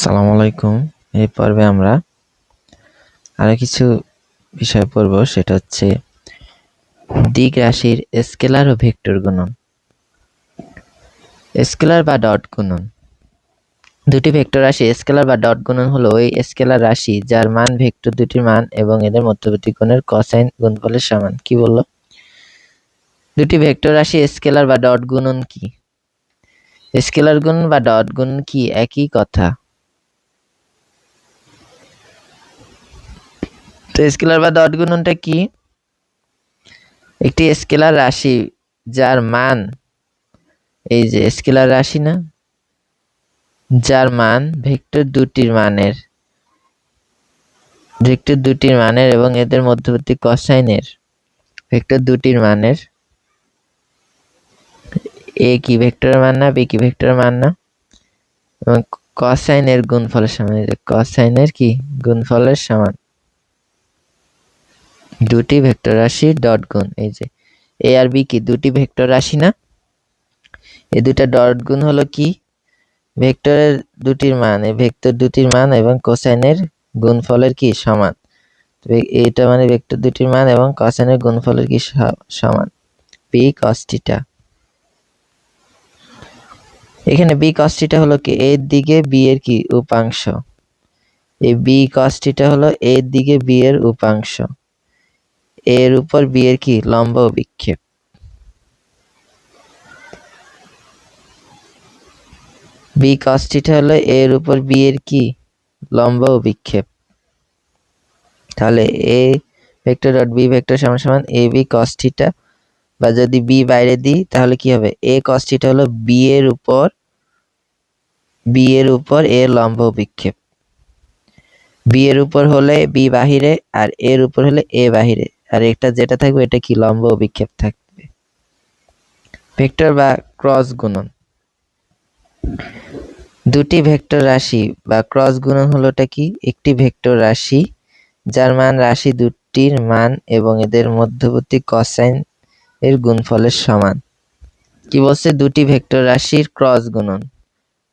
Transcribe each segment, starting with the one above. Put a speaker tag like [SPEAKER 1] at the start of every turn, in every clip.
[SPEAKER 1] সালাম আলাইকুম। এই পর্বে আমরা আরও কিছু বিষয় পড়ব, সেটা হচ্ছে দিক রাশির স্কেলার ও ভেক্টর গুণন। স্কেলার বা ডট গুণন। দুটি ভেক্টর রাশি, স্কেলার বা ডট গুণন হলো ওই স্কেলার রাশি যার মান ভেক্টর দুটির মান এবং এদের মধ্যবর্তী কোণের কসাইন গুণফলের সমান। কি বলল? দুটি ভেক্টর রাশি, স্কেলার বা ডট গুণন কি? স্কেলার গুণন বা ডট গুণন কি একই কথা? তো স্কেলার বা ডট গুণনটা কি? একটি স্কেলার রাশি যার মান, এই যে স্কেলার রাশি না, যার মান ভেক্টর দুটির মানের ভেক্টর দুটির মানের এবং এদের মধ্যবর্তী কসাইনের ভেক্টর দুটির মানের। এ কি ভেক্টরের মান না, বি কি ভেক্টরের মান না? এবং কসাইনের গুণফলের সমান কসাইনের কি? গুণফলের সমান। দুটি ভেক্টর রাশি ডট গুণ, এই যে এ আর বি কি? দুটি ভেক্টর রাশি না? এই দুটা ডট গুণ হলো কি? ভেক্টরের দুটির মান, এই ভেক্টর দুটির মান এবং কোসাইনের গুণফলের কি? সমান। এটা মানে ভেক্টর দুটির মান এবং কোসাইনের গুণফলের কি? সমান। পি কস্টিটা এখানে বি কস্টিটা হলো কি? এর দিকে বি এর কি? উপাংশ। এই বি কস্টিটা হলো এর দিকে বি এর উপাংশ। এর উপর বি এর কি লম্ব বিক্ষেপ? বি কস্টিটা হলো এর উপর বি এর কি লম্ব বিক্ষেপ? তাহলে A vector dot B vector সমান সমান এ বি কস্টিটা বা যদি বি বাইরে দিই, তাহলে কি হবে? এ কস্টিটা হলো বি এর উপর, বি এর উপর এ লম্ব বিক্ষেপ। বি এর উপর হলে বি বাহিরে, আর এর উপর হলে এ বাহিরে। আর এটা যেটা থাকবে, এটা কি? লম্ব বিক্ষেপ থাকবে। ভেক্টর বা ক্রস গুণন। দুটি ভেক্টর রাশি বা ক্রস গুণন হলোটা কি? একটি ভেক্টর রাশি, যার মান রাশি দুটির মান এবং এদের মধ্যবর্তী কসাইন এর গুণফলের সমান। কি বলছে? দুটি ভেক্টর রাশির ক্রস গুণন।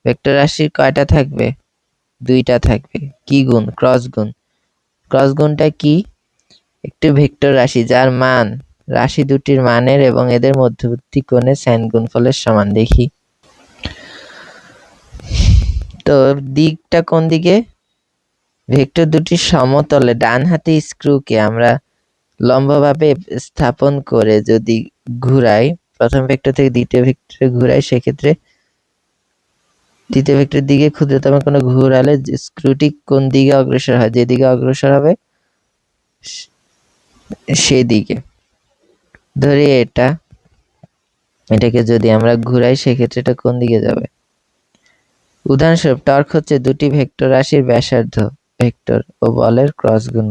[SPEAKER 1] ভেক্টর রাশির কয়টা থাকবে? দুইটা থাকবে। কি গুণ? ক্রস গুণ। ক্রস গুণটা কি? একটি ভেক্টর রাশি, যার মান, রাশি দুটির মানের এবং এদের মধ্যবর্তী কোণে সাইন গুণফলের সমান। দেখি। তো দিকটা কোন দিকে? ভেক্টর দুটি সমতলে ডান হাতে স্ক্রুকে আমরা লম্বভাবে স্থাপন করে যদি ঘুরাই, প্রথম ভেক্টর থেকে দ্বিতীয় ভেক্টরে ঘুরাই, সেক্ষেত্রে দ্বিতীয় ভেক্টরের দিকে ক্ষুদ্রতম কোনো ঘুরালে স্ক্রুটি কোন দিকে অগ্রসর হয়? যেদিকে অগ্রসর হবে সেদিকে। ধরি এটা। এটাকে যদি আমরা ঘুরাই, সেক্ষেত্রে এটা কোন দিকে যাবে? উদাহরণস্বরূপ, টর্ক হচ্ছে দুটি ভেক্টর রাশির ব্যাসার্ধ ভেক্টর ও বলের ক্রস গুণ।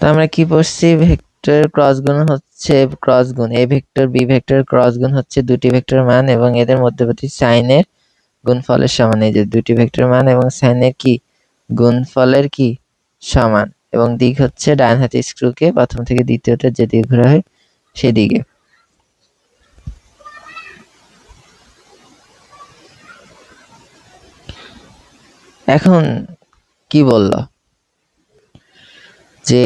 [SPEAKER 1] আমরা কি পড়ছি? ভেক্টর ক্রস গুণ হচ্ছে ক্রস গুণ। A vector, B vector, cross গুণ হচ্ছে দুটি ভেক্টর মান এবং এদের মধ্যবর্তী সাইনের গুণফলের সমান। এই যে দুটি ভেক্টর মান এবং সাইনের কি? গুণফলের কি? সমান। এবং দিক হচ্ছে ডান হাতে স্ক্রুকে প্রথম থেকে দ্বিতীয়টা যেদিকে ঘোরা হয় সেদিকে। এখন কি বলল? যে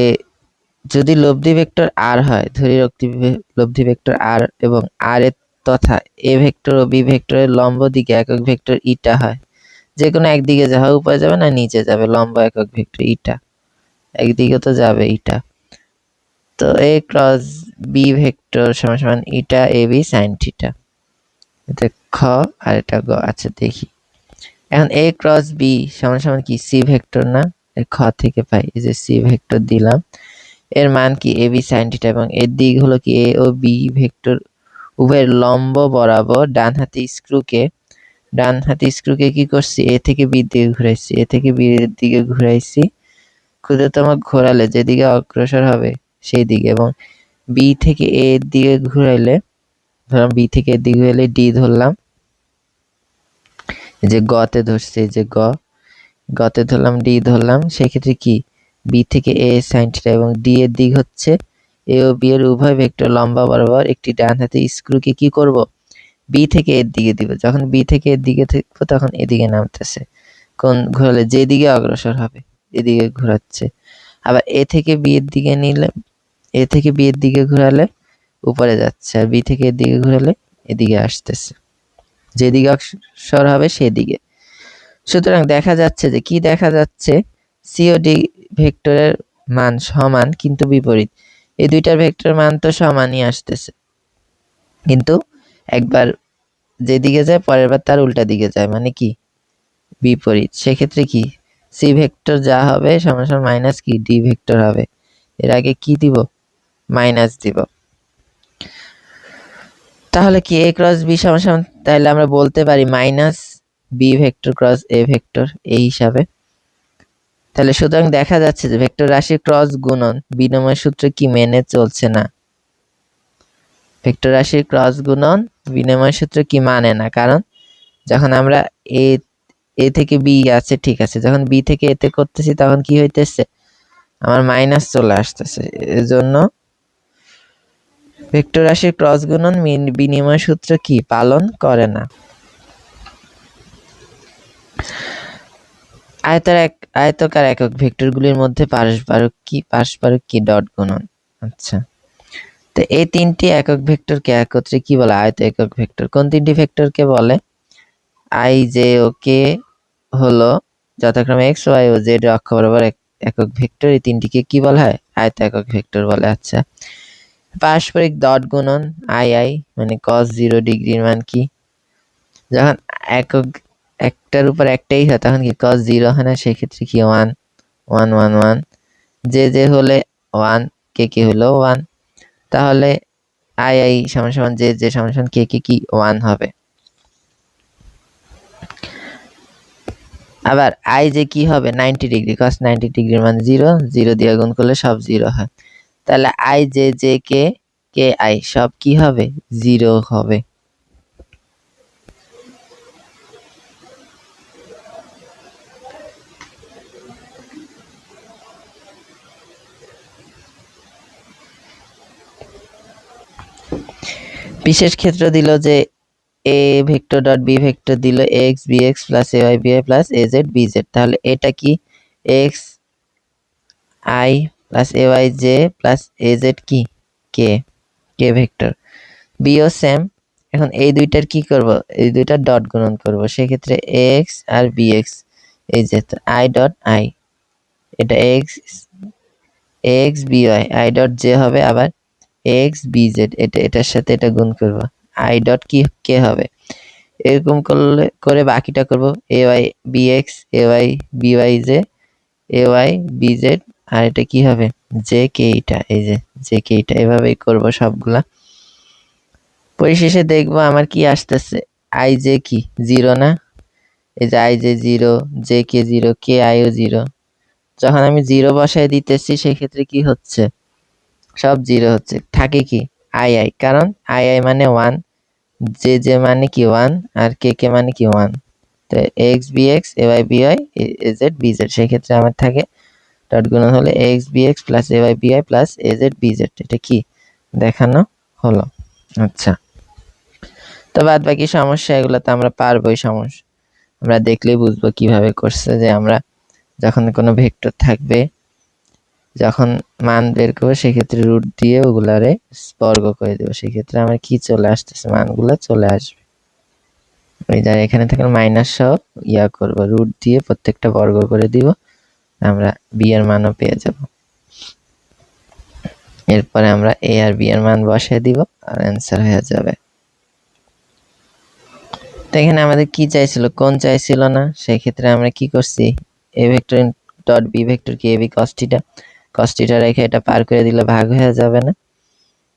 [SPEAKER 1] যদি লব্ধি ভেক্টর আর হয়, ধরি লব্ধি ভেক্টর আর এবং আর এর তথা এ ভেক্টর ও বি ভেক্টরের লম্ব দিকে একক ভেক্টর ইটা হয়। যে কোনো একদিকে যাওয়া উপায় যাবে না, নিচে যাবে। লম্বা একক ভেক্টর, ইটা। একদিকে তো যাবে ইটা। তো এ ক্রস বি ভেক্টর সমান সমান ইটা, এ, বি, সাইন থিটা। এটা খ আর এটা গ। আচ্ছা দেখি। এখন এ ক্রস বি সমান সমান কি? সি ভেক্টর না? খ থেকে পাই। এই যে সি ভেক্টর দিলাম। এর মান কি? এ, বি, সাইন থিটা এবং এর দিক হলো কি? এ ও বি ভেক্টর। উভয়ের লম্ব বরাবর ডান হাতে স্ক্রুকে ডান হাতে স্ক্রুকে কি করছি? এ থেকে বি দিকে ঘুরাইছি। এ থেকে বি এর দিকে ঘুরাইছি। ক্ষুদ্রতম ঘোরালে যেদিকে অগ্রসর হবে সেই দিকে এবং বি থেকে এ এর দিকে ঘুরাইলে ধরলাম বি থেকে এর দিকে ঘুরাইলে ডি ধরলাম। যে গতে ধরছে যে গ। গতে ধরলাম ডি ধরলাম। সেক্ষেত্রে কি? বি থেকে এ সাইন থিটা এবং ডি এর দিক হচ্ছে এ ও বি এর উভয় ভেক্টর লম্বা বরাবর একটি ডান হাতে স্ক্রুকে কি করব? বি থেকে এর দিকে দিব। যখন বি থেকে এর দিকে থাকব, তখন এদিকে নামতেছে। কোন ঘোরালে যেদিকে অগ্রসর হবে, এদিকে ঘোরাচ্ছে। আবার এ থেকে বি এর দিকে নিলে এ থেকে বি এর দিকে ঘোরালে উপরে যাচ্ছে, আর বি থেকে এর দিকে ঘোরালে এদিকে আসতেছে। যেদিকে অগ্রসর হবে, সেদিকে। সুতরাং দেখা যাচ্ছে যে, কি দেখা যাচ্ছে? সিওডি ভেক্টরের মান সমান, কিন্তু বিপরীত। এই দুইটার ভেক্টর মান তো সমানই আসতেছে। কিন্তু একবার যেদিকে যায়, পরের বার তার উল্টা দিকে যায়। মানে কি? বিপরীত। সেক্ষেত্রে কি? সি ভেক্টর যা হবে সমান সমান মাইনাস কি? ডি ভেক্টর হবে। এর আগে কি দিব? মাইনাস দিব। তাহলে কি এ ক্রস বি সমান সমান? তাহলে আমরা বলতে পারি minus B vector cross A vector এই হিসাবে। তাহলে সুতরাং দেখা যাচ্ছে যে ভেক্টর রাশির ক্রস গুণন বিনিময় সূত্র কি মেনে চলছে না। ভেক্টর রাশির ক্রস গুণন বিনিময় সূত্র কি মানে না? কারণ যখন আমরা এ এ থেকে বি আছে, ঠিক আছে, যখন বি থেকে এতে করতেছি, তখন কি হইতেছে? আমার মাইনাস চলে আসতেছে। এজন্য ভেক্টর রাশির ক্রস গুণন বিনিময় সূত্র কি? পালন করে না। আয়তার এক, আয়তকার একক ভেক্টরগুলির মধ্যে পারস্পরিক কি পারস্পরিক কি ডট গুণন? আচ্ছা। তো এই তিনটি একক ভেক্টরকে একত্রে কি বলে? আয়ত একক ভেক্টর। কোন তিনটি ভেক্টরকে বলে? আই, জে, ও, কে হলো যথাক্রমে এক্স, ওয়াই, ও, জেড অক্ষ বরাবর একক ভেক্টর। এই তিনটিকে কি বলা হয়? আয়ত একক ভেক্টর বলে। আচ্ছা। পারস্পরিক ডট গুণন, আই আই মানে কস জিরো ডিগ্রির মান কি? যখন একক একটার উপর একটাই হয়, তখন কি কস জিরো হয় না? সেক্ষেত্রে কি ওয়ান ওয়ান ওয়ান ওয়ান যে যে হলে ওয়ান কে কে হলো ওয়ান তাহলে আই আই, সমান সমান জে যে সমান সমান কে কে, কি ওয়ান হবে। আবার আই যে কি হবে? নাইনটি ডিগ্রি কস নাইনটি ডিগ্রির মান জিরো জিরো দিয়ে গুণ করলে সব জিরো হয়। তাহলে আই যে যে কে কে, আই, সব কি হবে? জিরো হবে। বিশেষ ক্ষেত্র দিল যে A vector dot B vector দিল X B X plus A Y B I plus A Z B Z তাহলে এটা কি X I plus A Y J plus A Z কি? কে কে ভেক্টর বিও সেম এখন এই দুইটার কি করব? এই দুইটার ডট গুণন করব। সেক্ষেত্রে এক্স আর বি এক্স এই যে আই ডট আই এটা X X B Y I dot J হবে আবার এক্স বি জেড এটা, এটার সাথে এটা গুণ করব। আই ডট কি, কে হবে? এরকম করলে, করে বাকিটা করব। A Y B X A Y B Y J A Y B Z আর এটা কি হবে? জে কে এটা এই যে জে কে এটা এভাবেই করব সবগুলা। পরিশেষে দেখব আমার কি আসতেছে। আই জে কি? জিরো না? এই যে I J zero J K zero K IO zero যখন আমি জিরো বসায় দিতেছি, সেক্ষেত্রে কি হচ্ছে? সব জিরো হচ্ছে। থাকে কি? I I. কারণ আই আই মানে ওয়ান জে জে মানে কি ওয়ান আর কে কে মানে কি ওয়ান তো X, B, X, A, Y, B, Y, A Z, B, Z. সেক্ষেত্রে আমার থাকে ডট গুণন হলে X, B, X plus A, Y, B, Y plus A, Z, B, Z. এটা কি? দেখানো হলো। আচ্ছা। তো বাদ বাকি সমস্যা এগুলো তো আমরা পারবোই সমস্যা। আমরা দেখলেই বুঝব কীভাবে করছে যে আমরা যখন কোনো ভেক্টর থাকবে যখন মান বের করব, সেক্ষেত্রে রুট দিয়ে ওগুলারে বর্গ করে দেবো। সেক্ষেত্রে আমার কি চলে আসতেছে? মানগুলো চলে আসবে। ওই যা এখানে থাকলে মাইনাস সহ ইয়া করব। রুট দিয়ে প্রত্যেকটা বর্গ করে দিব। আমরা বি এর মানও পেয়ে যাব। এরপরে আমরা এ আর বি এর মান বসিয়ে দিব আর অ্যান্সার হয়ে যাবে। তো এখানে আমাদের কি চাইছিল? কোন চাইছিল না? সেই ক্ষেত্রে আমরা কি করছি? A vector dot B vector কি? এ বি কস্টিটা কস্টিটা রেখে এটা পার করে দিলে ভাগ হয়ে যাবে না।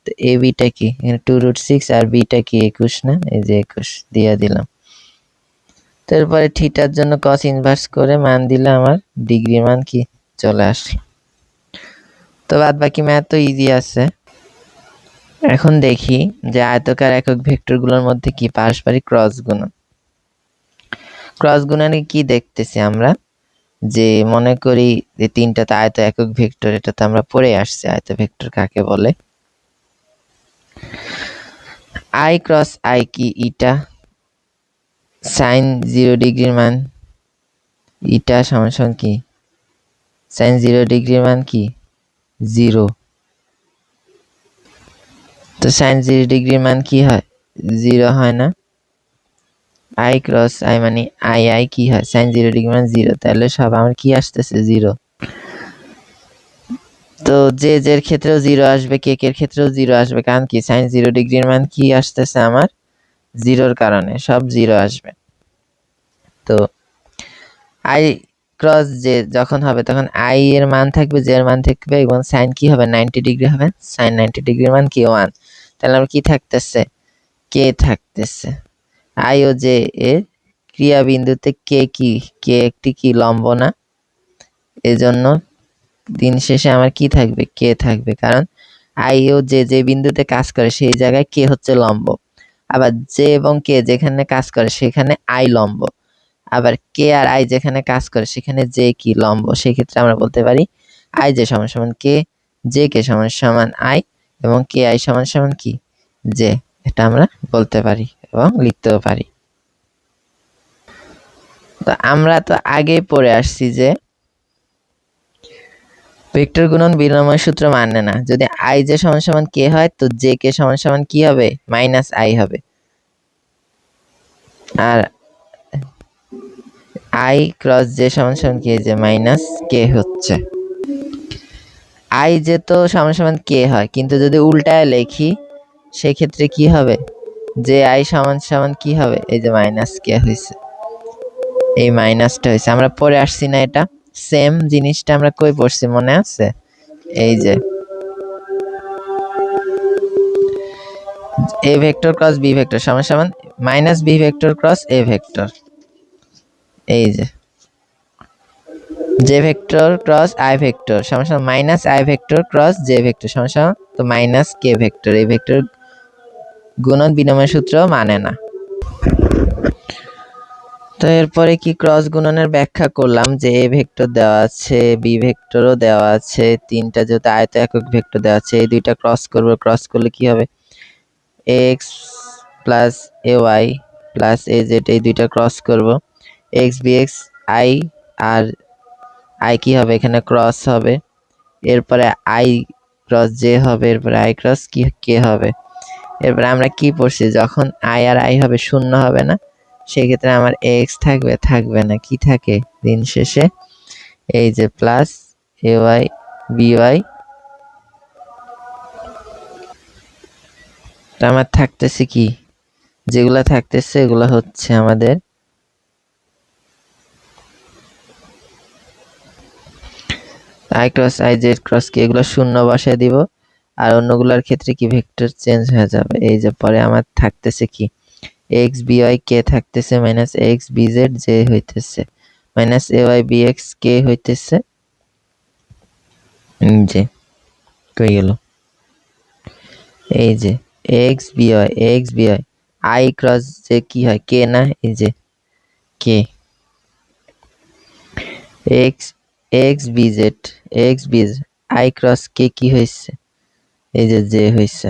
[SPEAKER 1] তো এ বিটা কি? এখানে টু রুট সিক্স আর বিটা কি? একুশ না? এই যে একুশ, দিয়ে দিলাম। তারপরে থিটার জন্য কস ইনভার্স করে মান দিলে আমার ডিগ্রি মান কি? চলে আসলো। তো বাদ বাকি ম্যাথ তো ইজি আছে। এখন দেখি যে আয়তকার একক ভেক্টরগুলোর মধ্যে কি পারস্পরিক ক্রস গুণন। ক্রস গুণনে কি দেখতেছি আমরা? যে মনে করি যে তিনটাতে আয়ত একক ভেক্টর এটা তো আমরা পড়ে আসছি, আয়ত ভেক্টর কাকে বলে? আই ক্রস আই কি ইটা সাইন জিরো ডিগ্রির মান ইটা সমান কি? সাইন জিরো ডিগ্রির মান কি? জিরো তো সাইন জিরো ডিগ্রির মান কি হয়? জিরো হয় না। আই ক্রস, আই মানে আই আই কি হয়? সাইন জিরো ডিগ্রি মানে জিরো তাহলে সব আমার কি আসতেছে? জিরো তো যে জের ক্ষেত্রেও জিরো আসবে, কে কের ক্ষেত্রেও জিরো আসবে, কারণ কি? সাইন জিরো ডিগ্রির মান কি আসতেছে আমার? জিরোর কারণে সব জিরো আসবে। তো আই ক্রস যে যখন হবে, তখন আই এর মান থাকবে জে এর মান থাকবে, এবং সাইন কি হবে? নাইনটি ডিগ্রি হবে। সাইন নাইনটি ডিগ্রির মান কি? ওয়ান তাহলে আমার কি থাকতেছে? কে থাকতেছে? আই ও জে এর ক্রিয়া বিন্দুতে কে কি, কে একটি কি লম্ব না? এজন্য দিন শেষে আমার কি থাকবে, কে থাকবে? কারণ আই ও যে যে বিন্দুতে কাজ করে সেই জায়গায় কে হচ্ছে লম্ব। আবার জে এবং কে যেখানে কাজ করে সেখানে আই লম্ব। আবার কে আর আই যেখানে কাজ করে সেখানে জে কি লম্ব, সেক্ষেত্রে আমরা বলতে পারি আই যে সমান সমান কে জে কে সমান সমান আই এবং কে আই সমান সমান কি জে এটা আমরা বলতে পারি। এবং লিখতেও পারি। তো আমরা তো আগেই পড়ে আসছি যে ভেক্টর গুণন বিনিময় সূত্র মানে না। যদি আই যে সমান সমান কে হয়, তো জে কে সমান সমান কি হবে? মাইনাস আই হবে। আর আই ক্রস জে সমান সমান কে? যে মাইনাস কে হচ্ছে। আই যে তো সমান সমান কে হয়, কিন্তু যদি উল্টায় লেখি, সেক্ষেত্রে কি হবে? যে আই সমান সমান কি হবে? এই যে মাইনাস কে হয়েছে এই মাইনাসটা হয়েছে আমরা পরে আসছি না এটা। সেম জিনিসটা আমরা কই পড়ছি, মনে আছে? এই যে। A vector cross B vector সমান সমান minus B vector cross A vector এই যে। J vector cross I vector সমান সমান minus I vector cross J vector সমান সমান তো মাইনাস কে ভেক্টর এই ভেক্টর গুণন বিনিময় সূত্র মানে না। তো এরপরে কি ক্রস গুণনের ব্যাখ্যা করলাম যে এ ভেক্টর দেওয়া আছে, বি ভেক্টরও দেওয়া আছে, তিনটা যেহেতু আয়ত একক ভেক্টর দেওয়া আছে, এই দুইটা ক্রস করব ক্রস করলে কি হবে? X plus A Y plus A Z এই দুইটা ক্রস করব। এক্স বি এক্স আই আর আই কি হবে? এখানে ক্রস হবে। এরপরে আই ক্রস জে হবে, এরপরে আই ক্রস কি কে হবে? এরপরে আমরা কি পড়ছি? যখন আই আর আই হবে, শূন্য হবে না? সেক্ষেত্রে আমার এক্স থাকবে থাকবে না। কি থাকে? দিন শেষে? এই যে plus A Y B Y আমার থাকতেছে কি? যেগুলা থাকতেছে, এগুলো হচ্ছে আমাদের I cross I Z cross কি? এগুলো শূন্য বসায় দিব। আর অন্যগুলোর ক্ষেত্রে কি ভেক্টর চেঞ্জ হয়ে যাবে? এই যে পরে আমার থাকতেছে কি? এক্স বি ওয়াই কে থাকতেছে minus X B Z J হইতেছে। Minus A Y B X K হইতেছে। যে কই গেল? এই যে X B Y X B Y I cross যে কি হয়? কে না? এই যে K X X B Z X B I cross K কি হয়েছে এই যে জে হয়েছে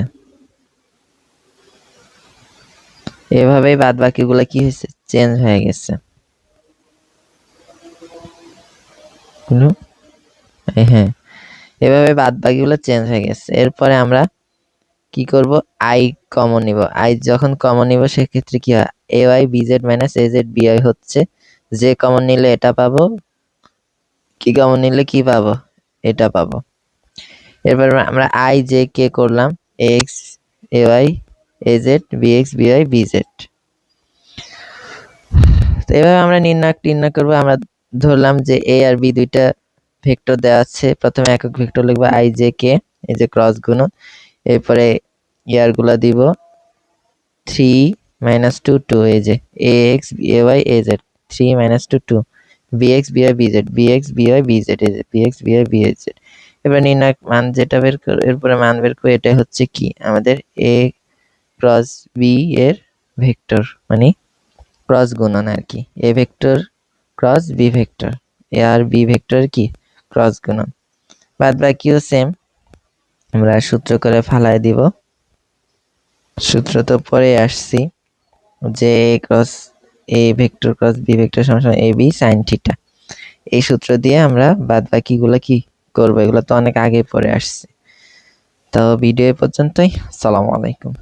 [SPEAKER 1] এভাবেই বাদ বাকিগুলো কি হয়েছে চেঞ্জ হয়ে গেছে। হ্যাঁ এভাবে বাদ বাকিগুলো চেঞ্জ হয়ে গেছে। এরপরে আমরা কি করব? আই কমন নিব। আই যখন কমন নিব, সেক্ষেত্রে কি হয়? A Y B Z minus A Z B Y হচ্ছে, যে কমন নিলে এটা পাবো, কি কমন নিলে কি পাবো? এটা পাবো। এরপর আমরা আই জে কে করলাম X A Y A Z B X B Y B Z তো এভাবে আমরা নির্ণয় নির্ণয় করব। আমরা ধরলাম যে এ আর বি দুইটা ভেক্টর দেওয়া আছে। প্রথমে একক ভেক্টর লিখব আই জে কে এই যে ক্রস গুণ এরপরে ইয়ারগুলো দিব থ্রি মাইনাস টু টু এই যে A X A Y A Z three minus two two B X B Y B Z B X B Y B Z এই যে B X B Y B Z এবার নির্ণায়ক মান, যেটা বের করে, এরপরে মান বের করে এটা হচ্ছে কি? আমাদের এ ক্রস বি এর ভেক্টর মানে ক্রস গুণন আর কি। A vector cross B vector. A R B vector কি? ক্রস গুণন। বাদ বাকিও সেম আমরা সূত্র করে ফালাই দিব। সূত্র তো পরে আসছি। যে A cross A vector cross B vector সমান এ বি সাইন থিটা এই সূত্র দিয়ে আমরা বাদ বাকিগুলো কি করব এগুলো তো অনেক আগে পরে আসছে। তো ভিডিও পর্যন্তই সালামু আলাইকুম।